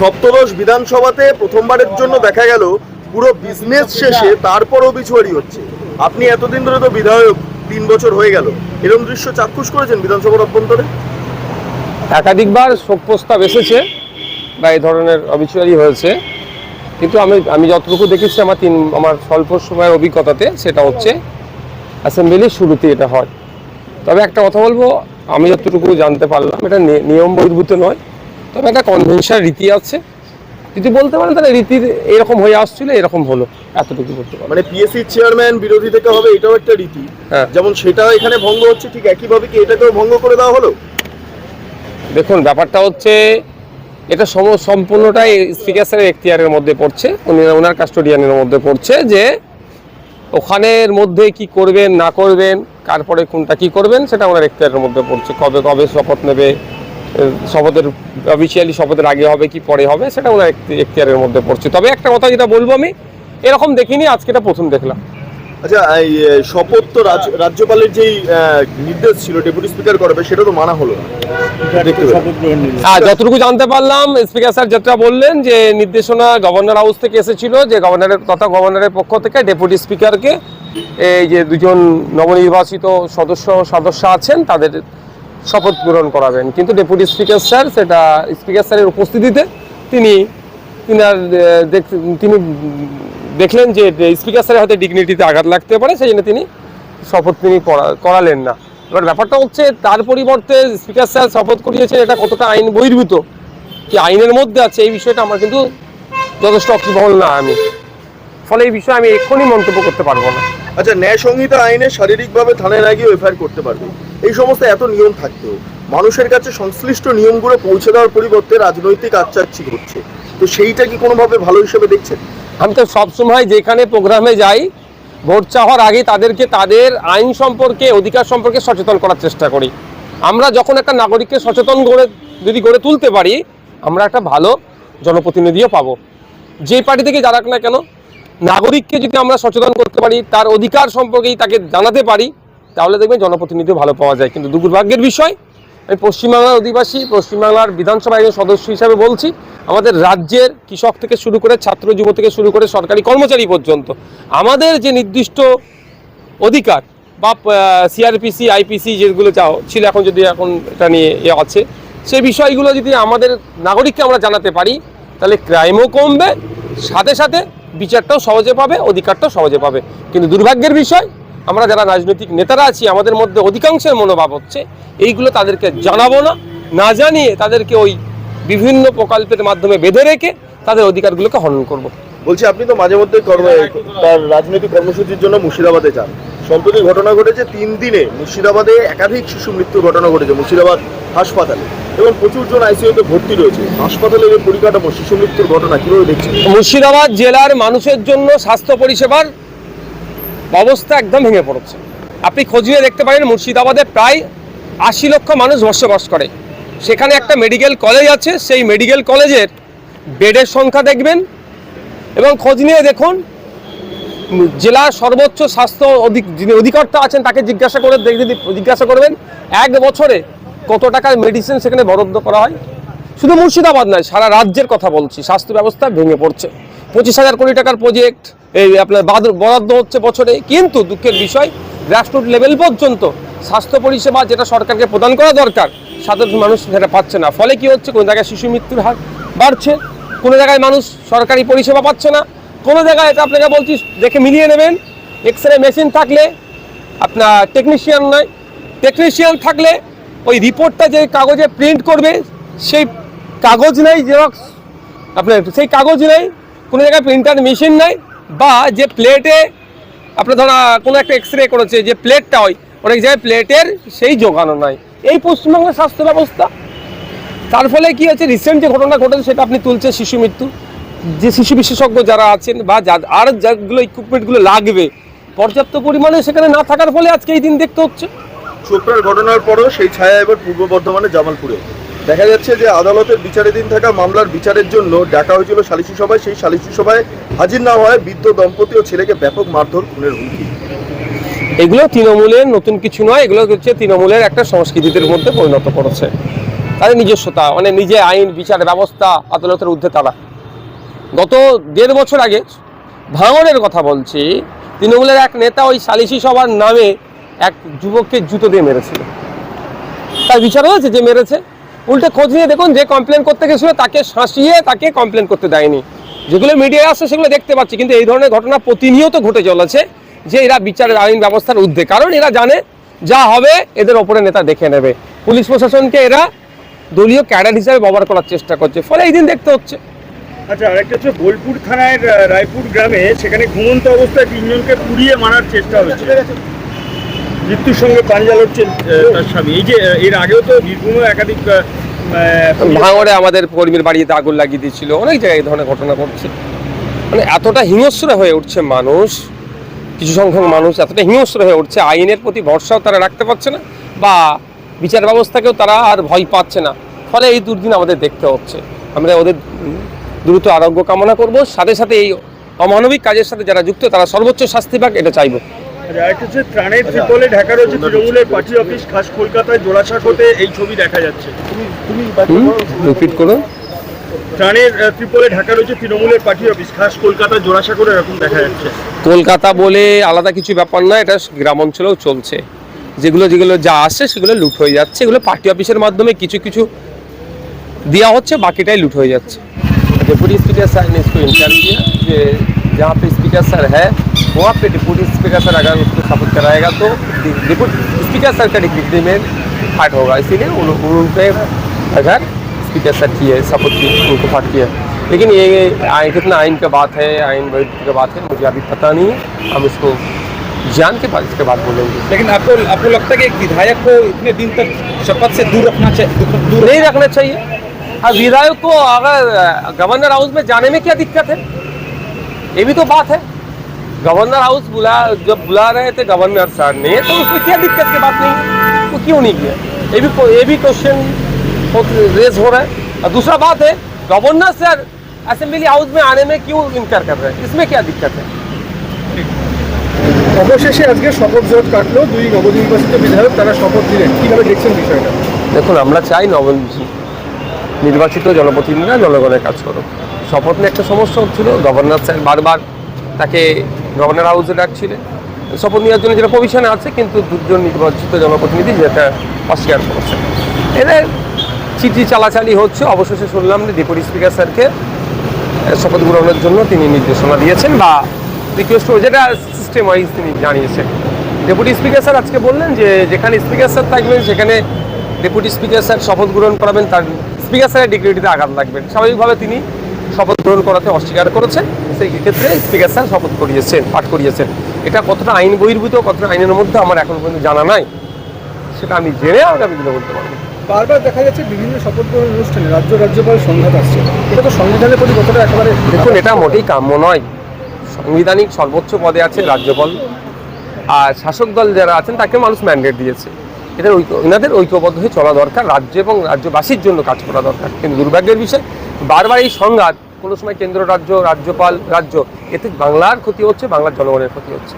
সপ্তদশ বিধানসভাতে প্রথমবারের জন্য দেখা গেল পুরো বিজনেস শেষে তারপর অবিচুয়ারি হচ্ছে। আপনি এতদিন ধরে তো বিধায়ক তিন বছর হয়ে গেল। এরকম দৃশ্য চাক্ষুষ করেছেন বিধানসভার অভ্যন্তরে? একাধিকবার শোক প্রস্তাব এসেছে বা এই ধরনের অবিচুয়ারি হয়েছে। কিন্তু আমি আমি যতটুকু দেখেছি আমার তিন আমার স্বল্প সময়ের অভিজ্ঞতাতে সেটা হচ্ছে অ্যাসেম্বলির শুরুতে এটা হয়। তবে একটা কথা বলব আমি যতটুকু জানতে পারলাম এটা নিয়ম বহির্ভূত নয়। তবে একটা কনভেনশন রীতি আছে। যদি বলতে পারেন তাহলে রীতির এরকম হয়ে আসছিল এরকম হলো এতটুকু বলতে পারব। মানে পিএসসি চেয়ারম্যান বিরোধী থেকে হবে এটাও একটা রীতি। হ্যাঁ। যেমন সেটা এখানে ভঙ্গ হচ্ছে ঠিক একইভাবে কি এটাকেও ভঙ্গ করে দেওয়া হলো? দেখুন ব্যাপারটা হচ্ছে এটা সম সম্পূর্ণটাই স্পিকার স্যারের এখতিয়ারের মধ্যে পড়ছে উনি ওনার কাস্টোডিয়ানের মধ্যে পড়ছে যে ওখানের মধ্যে কি করবেন না করবেন তারপরে কোনটা কি করবেন সেটা ওনার এখতিয়ারের মধ্যে পড়ছে কবে কবে শপথ নেবে শপথের অফিসিয়ালি শপথের আগে হবে কি পরে হবে সেটা ওনার এখতি- এখতিয়ারের মধ্যে পড়ছে। তবে একটা কথা যেটা বলব আমি এরকম দেখিনি আজকে এটা প্রথম দেখলাম। আচ্ছা এই শপথ তো রাজ- রাজ্যপালের যেই আহ, নির্দেশ ছিল ডেপুটি স্পিকার করবে সেটা তো মানা হলো হ্যাঁ যতটুকু জানতে পারলাম স্পিকার স্যার যেটা বললেন যে নির্দেশনা গভর্নর হাউস থেকে এসেছিল যে গভর্নরের তথা গভর্নরের পক্ষ থেকে ডেপুটি স্পিকারকে এই যে দুজন নবনির্বাচিত সদস্য সদস্য আছেন তাদের শপথ গ্রহণ করাবেন। কিন্তু ডেপুটি স্পিকার স্যার সেটা স্পিকার স্যারের উপস্থিতিতে তিনি তিনার তিনি দেখলেন যে স্পিকার স্যারের হয়তো ডিগনিটিতে আঘাত লাগতে পারে, সেই জন্য তিনি শপথ তিনি করা- করালেন না। এবার ব্যাপারটা হচ্ছে তার পরিবর্তে স্পিকার স্যার শপথ করিয়েছেন, এটা কতটা আইন বহির্ভূত? কি আইনের মধ্যে আছে এই বিষয়টা আমার কিন্তু যথেষ্ট অকিবহল না আমি। ফলে এই বিষয়ে আমি এক্ষুনি মন্তব্য করতে পারব না। আচ্ছা ন্যায় সংহিতা আইনে শারীরিকভাবে থানায় না গিয়ে এফআইআর করতে পারবে। এই সমস্ত এত নিয়ম থাকতেও মানুষের কাছে সংশ্লিষ্ট নিয়মগুলো পৌঁছে দেওয়ার পরিবর্তে রাজনৈতিক আচ্চাচ্ছি ঘটছে তো সেইটা কি কোনোভাবে ভালো হিসেবে দেখছেন? আমি তো সবসময় যেখানে প্রোগ্রামে যাই ভোট চাওয়ার আগে তাদেরকে তাদের আইন সম্পর্কে অধিকার সম্পর্কে সচেতন করার চেষ্টা করি। আমরা যখন একটা নাগরিককে সচেতন করে যদি গড়ে তুলতে পারি আমরা একটা ভালো জনপ্রতিনিধিও পাবো। যে পার্টি থেকে যারাক না কেন নাগরিককে যদি আমরা সচেতন করতে পারি, তার অধিকার সম্পর্কেই তাকে জানাতে পারি, তাহলে দেখবেন জনপ্রতিনিধি ভালো পাওয়া যায়। কিন্তু দুর্ভাগ্যের বিষয়, আমি পশ্চিমবাংলার অধিবাসী, পশ্চিমবাংলার বিধানসভা একজন সদস্য হিসাবে বলছি, আমাদের রাজ্যের কৃষক থেকে শুরু করে ছাত্র, যুব থেকে শুরু করে সরকারি কর্মচারী পর্যন্ত, আমাদের যে নির্দিষ্ট অধিকার, বা সিআরপিসি আইপিসি যেগুলো চাও ছিল এখন যদি এখন এটা নিয়ে এ আছে সেই বিষয়গুলো যদি আমাদের নাগরিককে আমরা জানাতে পারি, তাহলে ক্রাইমও কমবে, সাথে সাথে বিচারটাও সহজে পাবে, অধিকারটাও সহজে পাবে। কিন্তু দুর্ভাগ্যের বিষয়, আমরা যারা রাজনৈতিক নেতারা আছি, আমাদের মধ্যে অধিকাংশের মনোভাব হচ্ছে, এইগুলো তাদেরকে জানাব না। না জানিয়ে তাদেরকে ওই বিভিন্ন প্রকল্পের মাধ্যমে বেঁধে রেখে তাদের অধিকারগুলোকে হরণ করব। বলছি, আপনি তো মাঝে মধ্যে কর্ম তার রাজনৈতিক কর্মসূচির জন্য মুর্শিদাবাদে যান। সম্প্রতি ঘটনা ঘটেছে, তিন দিনে মুর্শিদাবাদে একাধিক শিশু মৃত্যুর ঘটনা ঘটেছে, মুর্শিদাবাদ হাসপাতালে। এবং প্রচুর জন আইসিইউতে ভর্তি রয়েছে। হাসপাতালের এই পরিকাঠামো, শিশু মৃত্যুর ঘটনা, কীভাবে দেখছেন? মুর্শিদাবাদ জেলার মানুষের জন্য স্বাস্থ্য পরিষেবার অবস্থা একদম ভেঙে পড়েছে। আপনি খোঁজ নিয়ে দেখতে পারেন, মুর্শিদাবাদে প্রায় আশি লক্ষ মানুষ বসবাস করে। সেখানে একটা মেডিকেল কলেজ আছে, সেই মেডিকেল কলেজের বেডের সংখ্যা দেখবেন। এবং খোঁজ নিয়ে দেখুন জেলার সর্বোচ্চ স্বাস্থ্য অধিক যিনি অধিকর্তা আছেন, তাকে জিজ্ঞাসা করে জিজ্ঞাসা করবেন, এক বছরে কত টাকার মেডিসিন সেখানে বরাদ্দ করা হয়? শুধু মুর্শিদাবাদ নয়, সারা রাজ্যের কথা বলছি, স্বাস্থ্য ব্যবস্থা ভেঙে পড়ছে। পঁচিশ হাজার কোটি টাকার প্রজেক্ট এই আপনার বরাদ্দ হচ্ছে বছরে, কিন্তু দুঃখের বিষয় গ্রাসরুট লেভেল পর্যন্ত স্বাস্থ্য পরিষেবা যেটা সরকারকে প্রদান করা দরকার, সাধারণ মানুষ সেটা পাচ্ছে না। ফলে কি হচ্ছে? কোনো জায়গায় শিশু মৃত্যুর হার বাড়ছে, কোনো জায়গায় মানুষ সরকারি পরিষেবা পাচ্ছে না। কোনো জায়গায় এটা আপনাকে বলছি, দেখে মিলিয়ে নেবেন। এক্স রে মেশিন থাকলে, আপনার টেকনিশিয়ান নয়। টেকনিশিয়ান থাকলে, ওই রিপোর্টটা যে কাগজে প্রিন্ট করবে, সেই কাগজ নেই জেরক্স আপনার সেই কাগজ নেই, কোনো জায়গায় প্রিন্টার মেশিন নাই, বা যে প্লেটে আপনার ধরা কোনো একটা এক্স রে করেছে, যে প্লেটটা হয় অনেক জায়গায় প্লেটের সেই জোগানো নাই। এই পশ্চিমবঙ্গের স্বাস্থ্য ব্যবস্থা। তার ফলে কি হচ্ছে রিসেন্ট যে ঘটনা ঘটেছে, সেটা আপনি তুলছে শিশু মৃত্যু। যে শিশু বিশেষজ্ঞ যারা আছেন বা যা- আর যেগুলো ইকুইপমেন্টগুলো লাগবে পর্যাপ্ত পরিমাণে সেখানে না থাকার ফলে আজকে এই দিন দেখতে হচ্ছে। চোপড়ার ঘটনার পরও সেই ছায়া এবার পূর্ব বর্ধমানে জামালপুরে। দেখা যাচ্ছে যে আদালতের বিচারাধীন থাকা মামলার বিচারের জন্য ডাকা হয়েছিল সালিশি সভায়। সেই সালিশি সভায় হাজির না হয় বৃদ্ধ দম্পতি ও ছেলেকে ব্যাপক মারধর খুনের হুমকি। এগুলো তৃণমূলের নতুন কিছু নয় এগুলো হচ্ছে তৃণমূলের একটা সংস্কৃতিদের মধ্যে পরিণত করেছে। তাদের নিজস্বতা মানে নিজে আইন বিচার ব্যবস্থা আদালতের ঊর্ধ্বে তারা। গত দেড় বছর আগে ভাঙনের কথা বলছি, তৃণমূলের এক নেতা ওই সালিশি সভার নামে এক যুবককে জুতো দিয়ে মেরেছিল। তার বিচার হয়েছে যে মেরেছে। উল্টে খোঁজ নিয়ে দেখুন যে কমপ্লেন করতে গেছিল, তাকে শাঁসিয়ে তাকে কমপ্লেন করতে দেয়নি। যেগুলো মিডিয়ায় আসছে সেগুলো দেখতে পাচ্ছি, কিন্তু এই ধরনের ঘটনা প্রতিনিয়ত ঘটে চলেছে যে এরা বিচারের আইন ব্যবস্থার ঊর্ধ্বে। কারণ এরা জানে যা হবে, এদের ওপরে নেতা দেখে নেবে। পুলিশ প্রশাসনকে এরা দলীয় ক্যাডার হিসাবে ব্যবহার করার চেষ্টা করছে। ফলে এই দিন দেখতে হচ্ছে। আচ্ছা আরেকটা হচ্ছে বোলপুর থানার রায়পুর গ্রামে সেখানে ঘুমন্ত অবস্থায় তিনজনকে পুড়িয়ে মারার চেষ্টা হয়েছে। মৃত্যুর সঙ্গে পাঞ্জাল হচ্ছে আহ, তার স্বামী। এই যে এর আগেও তো বীরভূমে একাধিক ভাঙড়ে আমাদের কর্মীর বাড়িতে আগুন লাগিয়ে দিয়েছিল অনেক জায়গায় এই ধরনের ঘটনা ঘটছে। মানে এতটা হিংস্র হয়ে উঠছে মানুষ কিছু সংখ্যক মানুষ এতটা হিংস্র হয়ে উঠছে আইনের প্রতি ভরসাও তারা রাখতে পারছে না বা বিচার ব্যবস্থাকেও তারা আর ভয় পাচ্ছে না। ফলে এই দুর্দিন আমাদের দেখতে হচ্ছে। আমরা ওদের দ্রুত আরোগ্য কামনা করব। সাথে সাথে এই অমানবিক কাজের সাথে যারা যুক্ত তারা সর্বোচ্চ শাস্তি পাক এটা চাইব। আচ্ছা, রয়েছে তৃণমূলের পার্টি অফিস খাস কলকাতায় জোড়াসাঁকোতে এই ছবি দেখা যাচ্ছে। রয়েছে তৃণমূলের পার্টি অফিস খাস কলকাতা এরকম দেখা যাচ্ছে। কলকাতা বলে আলাদা কিছু ব্যাপার না এটা গ্রাম অঞ্চলেও চলছে। যেগুলো যেগুলো যা আসছে সেগুলো লুট হয়ে যাচ্ছে। এগুলো পার্টি অফিসের মাধ্যমে কিছু কিছু দেওয়া হচ্ছে বাকিটাই লুট হয়ে যাচ্ছে। डिप्टी स्पीकर सर ने इसको इंचार्ज किया कि जहाँ पे स्पीकर सर है वहाँ पे डिप्टी स्पीकर सर अगर उसको शपथ कराएगा तो डिप्टी स्पीकर सर का डिग्री में फाट होगा। इसीलिए उन उनके अगर स्पीकर सर की है शपथ की उनको फाट किया। लेकिन ये आइन कितना आइन का बात है आइन वैध का बात है मुझे अभी पता नहीं है। हम इसको जान के बाद इसके बाद बोलेंगे। लेकिन आपको आपको लगता है कि एक विधायक को इतने दिन तक शपथ से दूर रखना चाहिए दूर नहीं रखना चाहिए। विधायक को अगर अ, गवर्नर हाउस में जाने में क्या दिक्कत है ये भी तो बात है गवर्नर हाउस बुला जब बुला रहे थे गवर्नर सर ने तो उसमें क्या दिक्कत की बात नहीं है वो क्यों नहीं किया ये भी ये भी क्वेश्चन रेज हो रहा है और दूसरा बात है गवर्नर सर असेंबली हाउस में आने में क्यों इनकार कर रहे हैं इसमें क्या दिक्कत है অবশেষে আজকে শপথ জোট কাটলো দুই নবনির্বাচিত বিধায়ক তারা শপথ দিলেন কিভাবে দেখছেন বিষয়টা দেখুন আমরা চাই নব নির্বাচিত জনপ্রতিনিধিরা জনগণের কাজ করুক শপথ নিয়ে একটা সমস্যা হচ্ছিল গভর্নর স্যার বারবার তাকে গভর্নর হাউসে ডাকছিলেন। শপথ নেওয়ার জন্য যেটা প্রভিশনে আছে, কিন্তু দুজন নির্বাচিত জনপ্রতিনিধি যেটা অস্বীকার করেছে এদের চিঠি চালাচালি হচ্ছে, অবশেষে শুনলাম যে ডেপুটি স্পিকার স্যারকে শপথ গ্রহণের জন্য তিনি নির্দেশনা দিয়েছেন বা রিকোয়েস্ট যেটা সিস্টেম ওয়াইজ তিনি জানিয়েছেন। ডেপুটি স্পিকার স্যার আজকে বললেন যে, যেখানে স্পিকার স্যার থাকবেন, সেখানে ডেপুটি স্পিকার স্যার শপথ গ্রহণ করাবেন, তার স্পিকার স্যারের ডিগ্রিটিতে আঘাত লাগবে স্বাভাবিকভাবে তিনি শপথ গ্রহণ করাতে অস্বীকার করেছেন সেই ক্ষেত্রে স্পিকার স্যার শপথ করিয়েছেন পাঠ করিয়েছেন। এটা কতটা আইন বহির্ভূত কতটা আইনের মধ্যে আমার এখন পর্যন্ত জানা নাই সেটা আমি জেনে আগামী দিনে বলতে পারব। বারবার দেখা যাচ্ছে বিভিন্ন শপথ গ্রহণ অনুষ্ঠানে রাজ্য রাজ্যপাল সংঘাত আসছে। এটা তো সংবিধানের প্রতি কতটা একেবারে দেখুন এটা মোটেই কাম্য নয়। সাংবিধানিক সর্বোচ্চ পদে আছে রাজ্যপাল। আর শাসক দল যারা আছেন তাকে মানুষ ম্যান্ডেট দিয়েছে। এদের ঐক্য, এনাদের ঐক্যবদ্ধ হয়ে চলা দরকার, রাজ্য এবং রাজ্যবাসীর জন্য কাজ করা দরকার। কিন্তু দুর্ভাগ্যের বিষয়, বারবার এই সংঘাত কোনো সময় কেন্দ্র রাজ্য, রাজ্যপাল, রাজ্য, এতে বাংলার ক্ষতি হচ্ছে, বাংলার জনগণের ক্ষতি হচ্ছে।